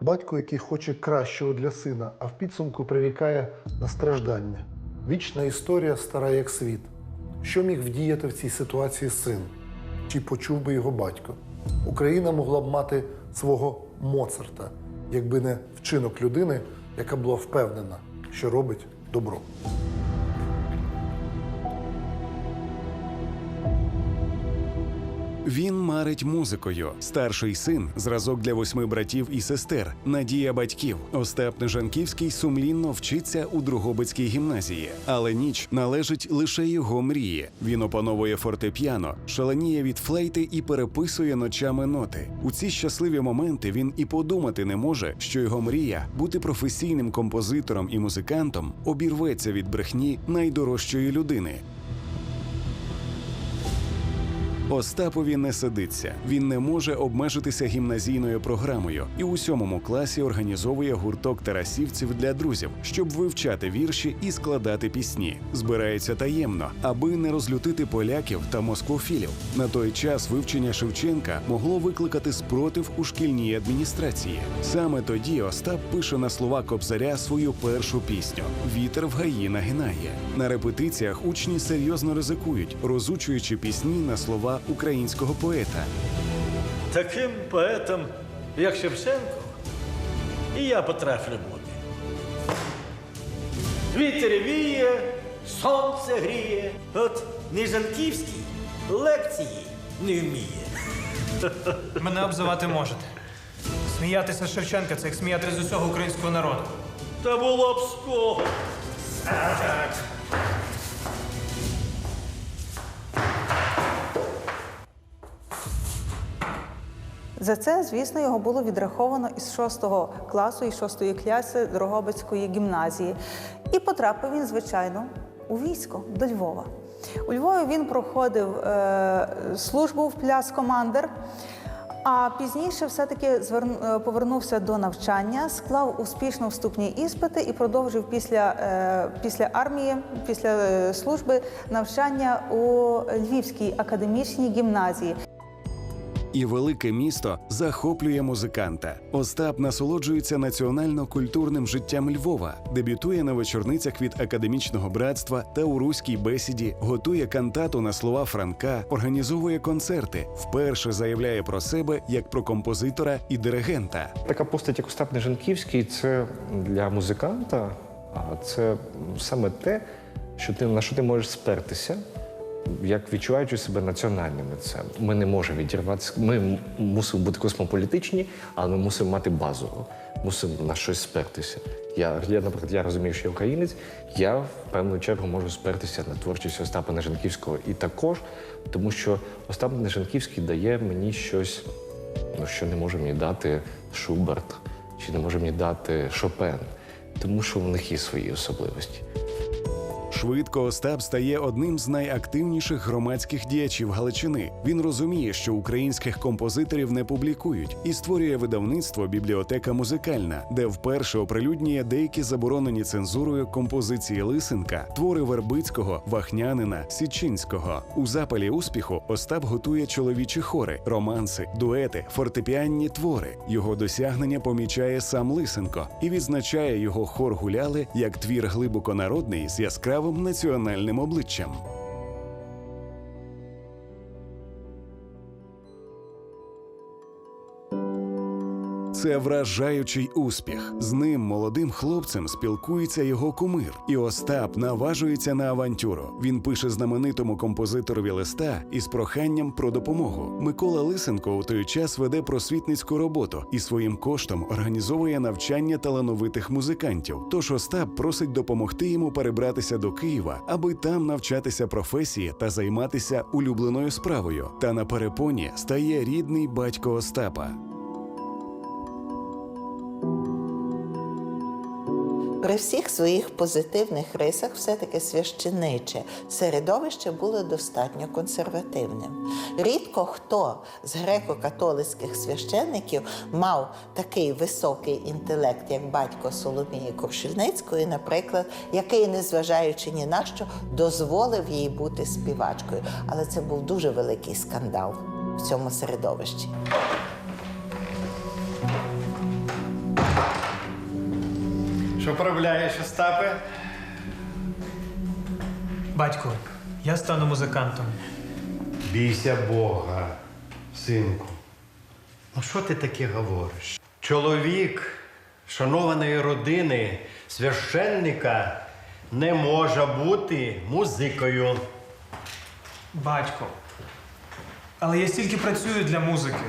Батько, який хоче кращого для сина, а в підсумку прирікає на страждання. Вічна історія стара як світ. Що міг вдіяти в цій ситуації син? Чи почув би його батько? Україна могла б мати свого Моцарта, якби не вчинок людини, яка була впевнена, що робить добро. Він марить музикою. Старший син, зразок для восьми братів і сестер, надія батьків. Остап Нежанківський сумлінно вчиться у Другобицькій гімназії, але ніч належить лише його мрії. Він опановує фортепіано, шаленіє від флейти і переписує ночами ноти. У ці щасливі моменти він і подумати не може, що його мрія бути професійним композитором і музикантом обірветься від брехні найдорожчої людини. Остапові не сидиться. Він не може обмежитися гімназійною програмою і у сьомому класі організовує гурток тарасівців для друзів, щоб вивчати вірші і складати пісні. Збирається таємно, аби не розлютити поляків та москвофілів. На той час вивчення Шевченка могло викликати спротив у шкільній адміністрації. Саме тоді Остап пише на слова Кобзаря свою першу пісню Вітер в гаї нагинає. На репетиціях учні серйозно ризикують, розучуючи пісні на слова українського поета. Таким поетом, як Шевченко, і я потраплю бути. Вітер віє, сонце гріє. От Ніжанківський лекції не вміє. Мене обзивати можете. Сміятися з Шевченка це як сміятися з усього українського народу. Та було б з За це, звісно, його було відраховано із 6 класу і 6 класи Дрогобицької гімназії. І потрапив він, звичайно, у військо до Львова. У Львові він проходив е, службу в пляс-командир, а пізніше все-таки е, повернувся до навчання, склав успішно вступні іспити і продовжив після, е, після армії, після е, служби навчання у Львівській академічній гімназії. І велике місто захоплює музиканта. Остап насолоджується національно-культурним життям Львова, дебютує на вечорницях від академічного братства та у руській бесіді, готує кантату на слова Франка, організовує концерти, вперше заявляє про себе як про композитора і диригента. Така постать, як Остап Нежанківський, це для музиканта, а це саме те, що ти, на що ти можеш спертися, як відчуваючи себе національним митцем. Ми не можемо відірватися. Ми мусимо бути космополітичні, але ми мусимо мати базу, мусимо на щось спертися. Я, я, наприклад, я розумію, що я українець, я в певну чергу можу спертися на творчість Остапа Нежанківського. І також, тому що Остап Нежанківський дає мені щось ну, що не може мені дати Шуберт, чи не може мені дати Шопен, тому що в них є свої особливості. Швидко Остап стає одним з найактивніших громадських діячів Галичини. Він розуміє, що українських композиторів не публікують, і створює видавництво Бібліотека музикальна, де вперше оприлюднює деякі заборонені цензурою композиції Лисенка, твори Вербицького, Вахнянина, Січинського. У запалі успіху Остап готує чоловічі хори, романси, дуети, фортепіанні твори. Його досягнення помічає сам Лисенко і відзначає його хор гуляли як твір глибоко народний з яскравим національним обличчям. Це вражаючий успіх. З ним молодим хлопцем спілкується його кумир, і Остап наважується на авантюру. Він пише знаменитому композиторові листа із проханням про допомогу. Микола Лисенко у той час веде просвітницьку роботу і своїм коштом організовує навчання талановитих музикантів. Тож Остап просить допомогти йому перебратися до Києва, аби там навчатися професії та займатися улюбленою справою. Та на перепоні стає рідний батько Остапа. При всіх своїх позитивних рисах, все-таки священиче середовище було достатньо консервативним. Рідко хто з греко-католицьких священників мав такий високий інтелект, як батько Соломії Куршельницької, наприклад, який, незважаючи ні на що, дозволив їй бути співачкою. Але це був дуже великий скандал в цьому середовищі. Що поробляєш, Остапе? Батько, я стану музикантом. Бійся Бога, синку. Ну що ти таке говориш? Чоловік шанованої родини, священника не може бути музикою. Батько. Але я стільки працюю для музики.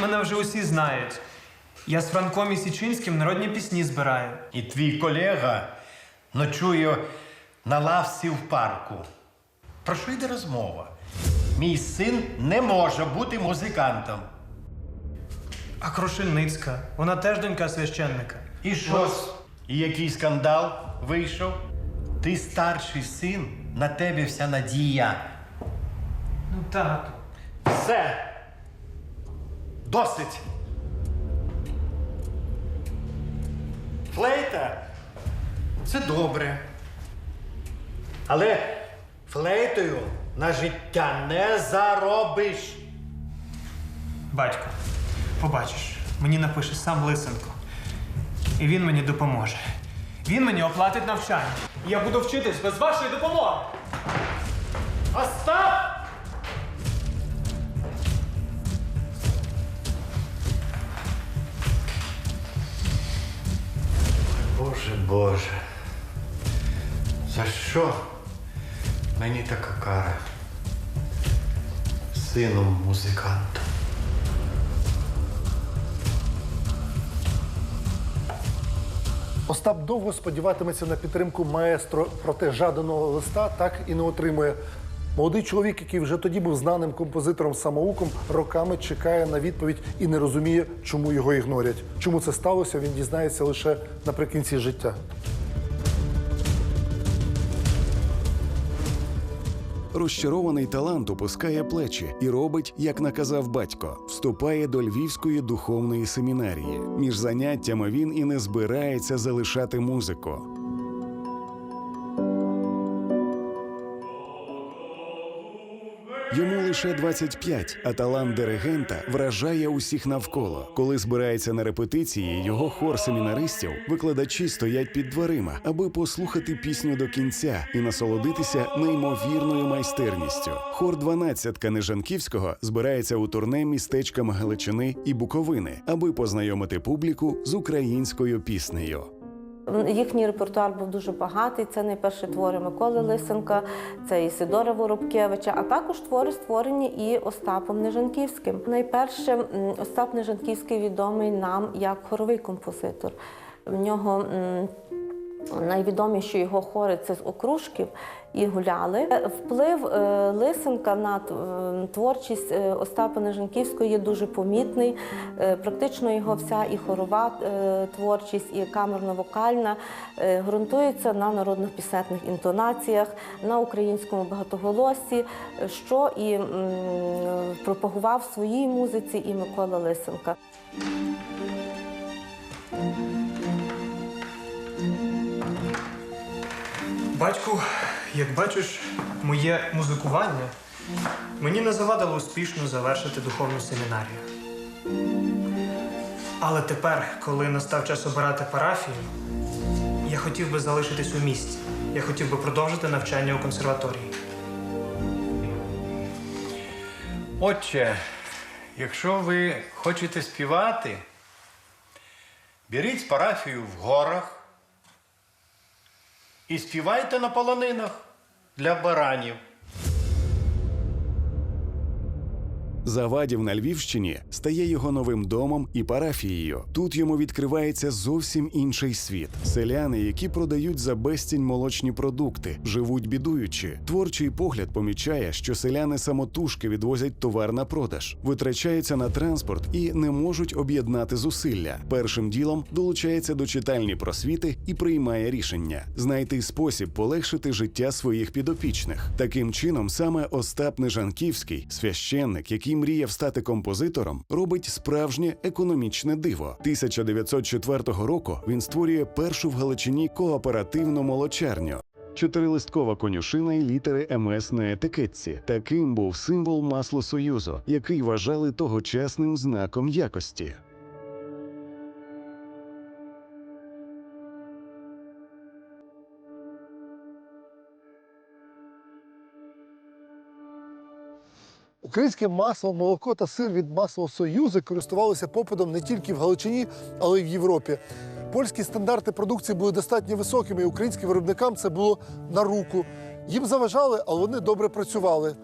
Мене вже усі знають. Я з Франком і Січинським народні пісні збираю. І твій колега ночує на лавці в парку. Про що йде розмова? Мій син не може бути музикантом. А Крушельницька, вона теж донька священника. І що? І який скандал вийшов? Ти старший син, на тебе вся надія. Ну тату. Все. Досить. Флейта це добре. Але флейтою на життя не заробиш. Батько, побачиш, мені напише сам Лисенко. І він мені допоможе. Він мені оплатить навчання. І я буду вчитись без вашої допомоги. Остап! Боже, Боже. За що мені така кара? Сином музикантом. Остап довго сподіватиметься на підтримку маестро, проте жаданого листа так і не отримує. Молодий чоловік, який вже тоді був знаним композитором самоуком, роками чекає на відповідь і не розуміє, чому його ігнорять. Чому це сталося, він дізнається лише наприкінці життя. Розчарований талант опускає плечі і робить, як наказав батько, вступає до Львівської духовної семінарії. Між заняттями він і не збирається залишати музику. Лише 25, а талант диригента вражає усіх навколо. Коли збирається на репетиції, його хор семінаристів, викладачі стоять під дверима, аби послухати пісню до кінця і насолодитися неймовірною майстерністю. Хор «Дванадцятка» Нежанківського збирається у турне містечками Галичини і Буковини, аби познайомити публіку з українською піснею. Їхній репертуар був дуже багатий. Це найперші твори Миколи Лисенка, це і Сидора Воробкевича, а також твори створені і Остапом Нежанківським. Найперше Остап Нежанківський відомий нам як хоровий композитор. В нього найвідоміші його хори це з окружків і гуляли. Е, Вплив е, Лисенка на творчість е, Остапа Нежанківського є дуже помітний. Практично його вся і хорова творчість, і камерно-вокальна ґрунтується на народних пісенних інтонаціях, на українському багатоголосі, що і пропагував в своїй музиці і Микола Лисенка. Батьку, як бачиш, моє музикування мені не завадило успішно завершити духовну семінарію. Але тепер, коли настав час обирати парафію, я хотів би залишитись у місті. Я хотів би продовжити навчання у консерваторії. Отче, якщо ви хочете співати, беріть парафію в горах і співайте на полонинах для баранів. Завадів на Львівщині стає його новим домом і парафією. Тут йому відкривається зовсім інший світ. Селяни, які продають за безцінь молочні продукти, живуть бідуючи. Творчий погляд помічає, що селяни самотужки відвозять товар на продаж, витрачаються на транспорт і не можуть об'єднати зусилля. Першим ділом долучається до читальні просвіти і приймає рішення знайти спосіб полегшити життя своїх підопічних. Таким чином, саме Остап Нежанківський, священник, який мріяв стати композитором, робить справжнє економічне диво. 1904 року він створює першу в Галичині кооперативну молочарню. Чотирилисткова конюшина і літери МС на етикетці. Таким був символ масло Союзу, який вважали тогочасним знаком якості. Українське масло, молоко та сир від масло Союзу користувалися попитом не тільки в Галичині, але й в Європі. Польські стандарти продукції були достатньо високими, і українським виробникам це було на руку. Їм заважали, але вони добре працювали.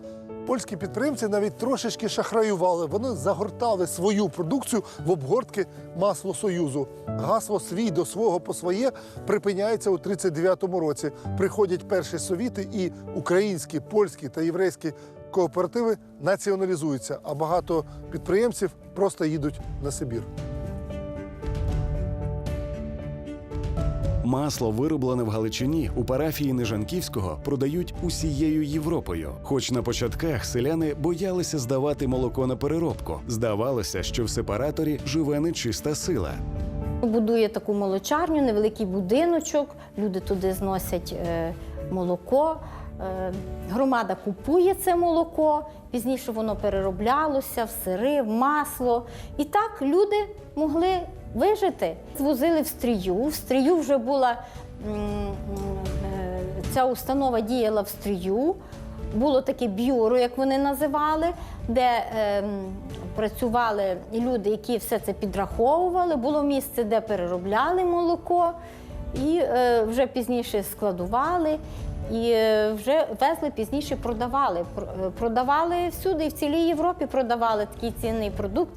Польські підприємці навіть трошечки шахраювали. Вони загортали свою продукцію в обгортки масло Союзу. Гасло свій до свого по своє припиняється у 39-му році. Приходять перші совіти, і українські, польські та єврейські кооперативи націоналізуються, а багато підприємців просто їдуть на Сибір. Масло, вироблене в Галичині у парафії Нежанківського, продають усією Європою. Хоч на початках селяни боялися здавати молоко на переробку. Здавалося, що в сепараторі живе нечиста сила. Будує таку молочарню, невеликий будиночок, люди туди зносять е, молоко. Е, громада купує це молоко, пізніше воно перероблялося в сири, в масло. І так люди могли вижити. Звозили в стрію. В стрію вже була е, ця установа діяла в стрію. Було таке бюро, як вони називали, де ем, працювали люди, які все це підраховували. Було місце, де переробляли молоко, і е, вже пізніше складували, і е, вже везли пізніше продавали. Е, Продавали всюди, і в цілій Європі продавали такий цінний продукт.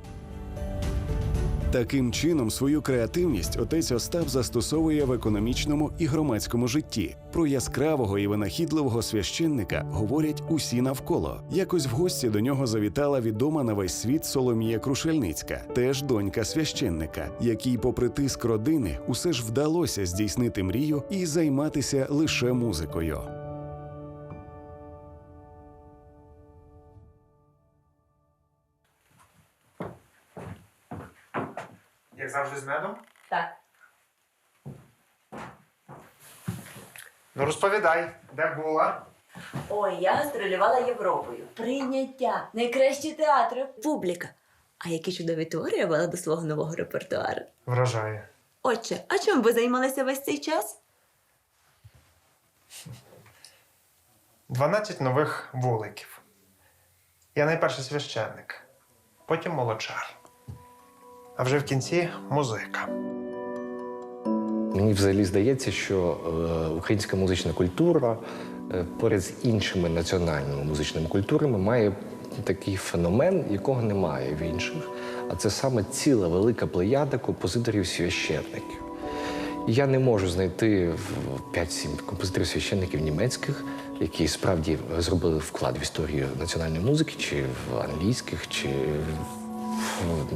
Таким чином, свою креативність отець Остап застосовує в економічному і громадському житті. Про яскравого і винахідливого священника говорять усі навколо. Якось в гості до нього завітала відома на весь світ Соломія Крушельницька, теж донька священника, якій, попри тиск родини, усе ж вдалося здійснити мрію і займатися лише музикою. Завжди з медом? Так. Ну розповідай, де була? Ой, я гастролювала Європою. Прийняття, найкращі театри, публіка. А які чудові твори я вела до свого нового репертуару. Вражає. Отче, а чим ви займалися весь цей час? 12 нових вуликів. Я найперший священник, потім молочар. А вже в кінці музика. Мені взагалі здається, що е, українська музична культура е, поряд з іншими національними музичними культурами має такий феномен, якого немає в інших. А це саме ціла велика плеяда композиторів священників. Я не можу знайти в 5-7 композиторів священників німецьких, які справді зробили вклад в історію національної музики, чи в англійських, чи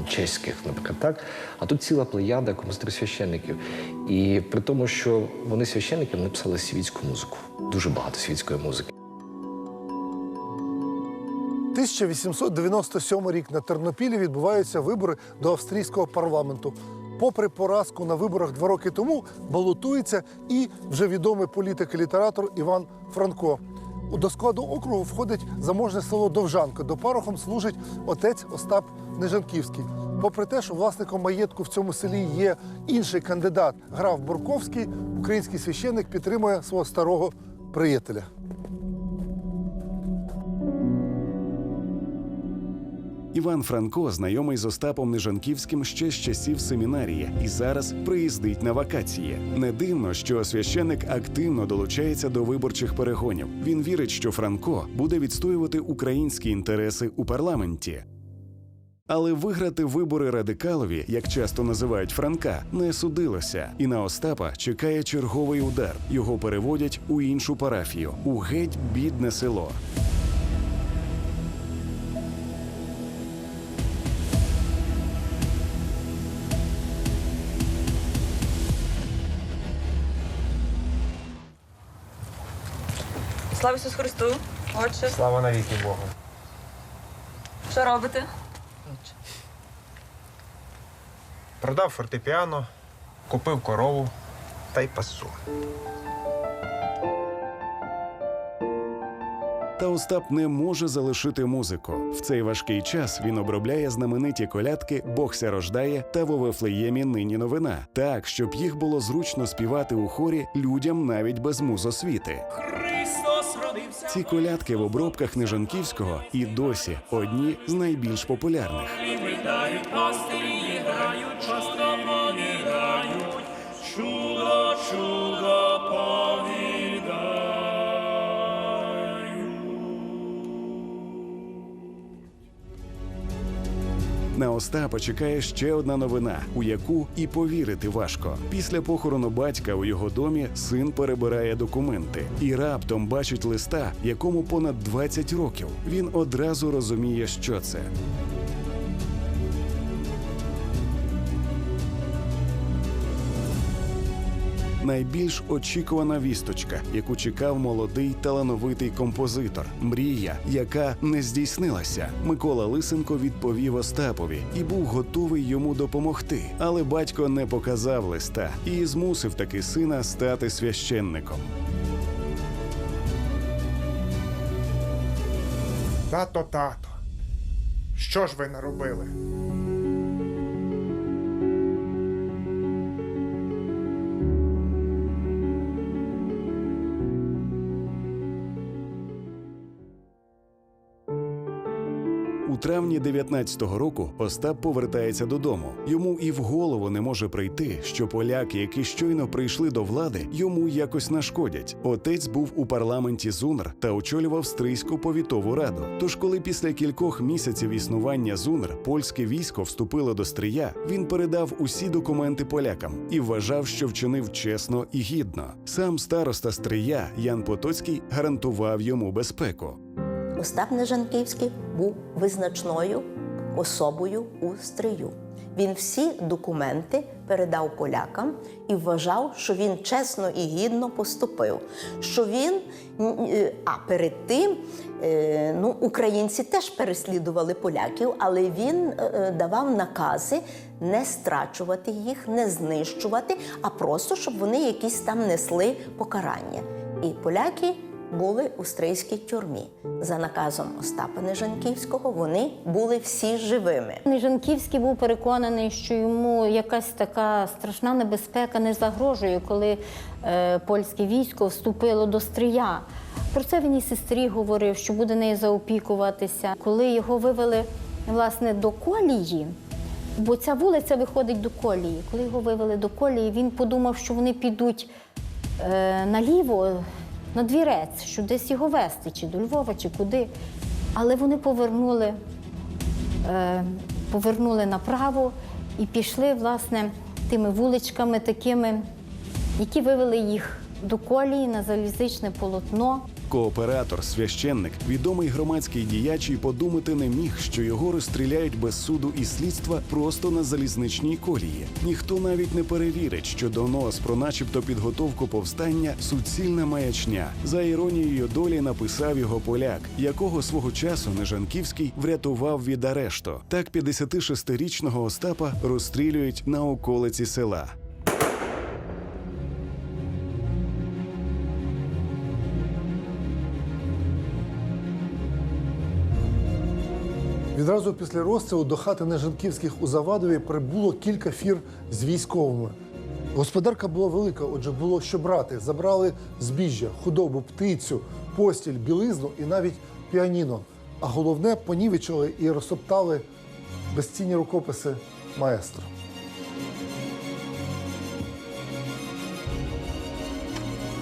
в чеських, наприклад, так. А тут ціла плеяда композиторів священників. І при тому, що вони священники, вони писали світську музику. Дуже багато світської музики. 1897 рік на Тернопілі відбуваються вибори до австрійського парламенту. Попри поразку на виборах два роки тому, балотується і вже відомий політик і літератор Іван Франко. До складу округу входить заможне село Довжанка. До парохом служить отець Остап Нежанківський. Попри те, що власником маєтку в цьому селі є інший кандидат, граф Бурковський, український священник підтримує свого старого приятеля. Іван Франко знайомий з Остапом Нежанківським ще з часів семінарії і зараз приїздить на вакації. Не дивно, що священник активно долучається до виборчих перегонів. Він вірить, що Франко буде відстоювати українські інтереси у парламенті. Але виграти вибори радикалові, як часто називають Франка, не судилося. І на Остапа чекає черговий удар. Його переводять у іншу парафію у геть бідне село. Слава Ісус Христу! Отче, Слава навіки Богу. що робите? Продав фортепіано, купив корову та й пасу. Та Остап не може залишити музику. В цей важкий час він обробляє знамениті колядки Богся рождає та во Вифлеємі нині новина, так щоб їх було зручно співати у хорі людям навіть без музосвіти. Христос Ці колядки в обробках Нежанківського і досі одні з найбільш популярних. На Остапа чекає ще одна новина, у яку і повірити важко. Після похорону батька у його домі син перебирає документи і раптом бачить листа, якому понад 20 років. Він одразу розуміє, що це. Найбільш очікувана вісточка, яку чекав молодий талановитий композитор. Мрія, яка не здійснилася. Микола Лисенко відповів Остапові і був готовий йому допомогти. Але батько не показав листа і змусив таки сина стати священником. Тато, тато, що ж ви наробили? Травні 19-го року Остап повертається додому. Йому і в голову не може прийти, що поляки, які щойно прийшли до влади, йому якось нашкодять. Отець був у парламенті ЗУНР та очолював Стрийську повітову раду. Тож, коли після кількох місяців існування ЗУНР польське військо вступило до Стрия, він передав усі документи полякам і вважав, що вчинив чесно і гідно. Сам староста Стрия Ян Потоцький гарантував йому безпеку. Остап Нежанківський був визначною особою у стрию. Він всі документи передав полякам і вважав, що він чесно і гідно поступив. Що він, е, а перед тим е, ну, українці теж переслідували поляків, але він е, давав накази не страчувати їх, не знищувати, а просто щоб вони якісь там несли покарання. І поляки були у стрийській тюрмі. За наказом Остапа Нежанківського вони були всі живими. Нижанківський був переконаний, що йому якась така страшна небезпека не загрожує, коли е, польське військо вступило до Стрия. Про це він і сестрі говорив, що буде нею заопікуватися. Коли його вивели власне до колії, бо ця вулиця виходить до колії. Коли його вивели до колії, він подумав, що вони підуть е, наліво на двірець, що десь його вести, чи до Львова, чи куди. Але вони повернули е, повернули направо і пішли, власне, тими вуличками такими, які вивели їх до колії на залізничне полотно. Кооператор, священник, відомий громадський діяч і подумати не міг, що його розстріляють без суду і слідства просто на залізничній колії. Ніхто навіть не перевірить, що донос про начебто підготовку повстання суцільна маячня. За іронією долі написав його поляк, якого свого часу Нежанківський врятував від арешту. Так 56-річного Остапа розстрілюють на околиці села. Відразу після розстрілу до хати Нежанківських у Завадові прибуло кілька фір з військовими. Господарка була велика, отже, було що брати. Забрали збіжжя, худобу, птицю, постіль, білизну і навіть піаніно. А головне понівечили і розтоптали безцінні рукописи маестро.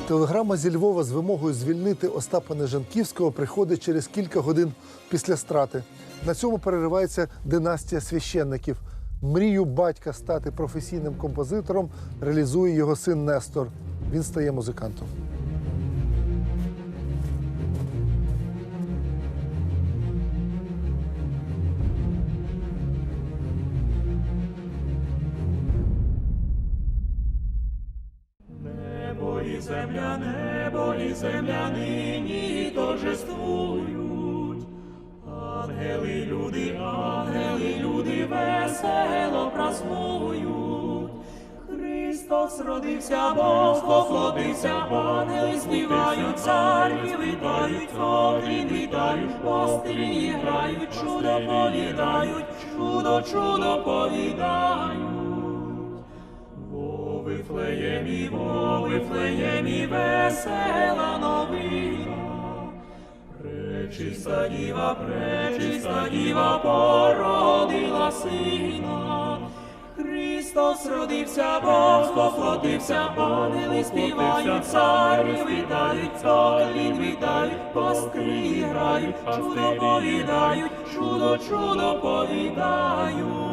Телеграма зі Львова з вимогою звільнити Остапа Нежанківського приходить через кілька годин після страти. На цьому переривається династія священників. Мрію батька стати професійним композитором реалізує його син Нестор. Він стає музикантом. Ангели співають, царі вітають, котрі вітають, пострі грають, чудо повідають, чудо, чудо повідають. Во Вифлеємі, во Вифлеємі, весела новина. Пречиста діва, пречиста діва породила сина. Христос родився, Бог поплотився, ангели співають, царі вітають, поклін вітають, пастирі грають, чудо повідають, чудо, чудо повідають.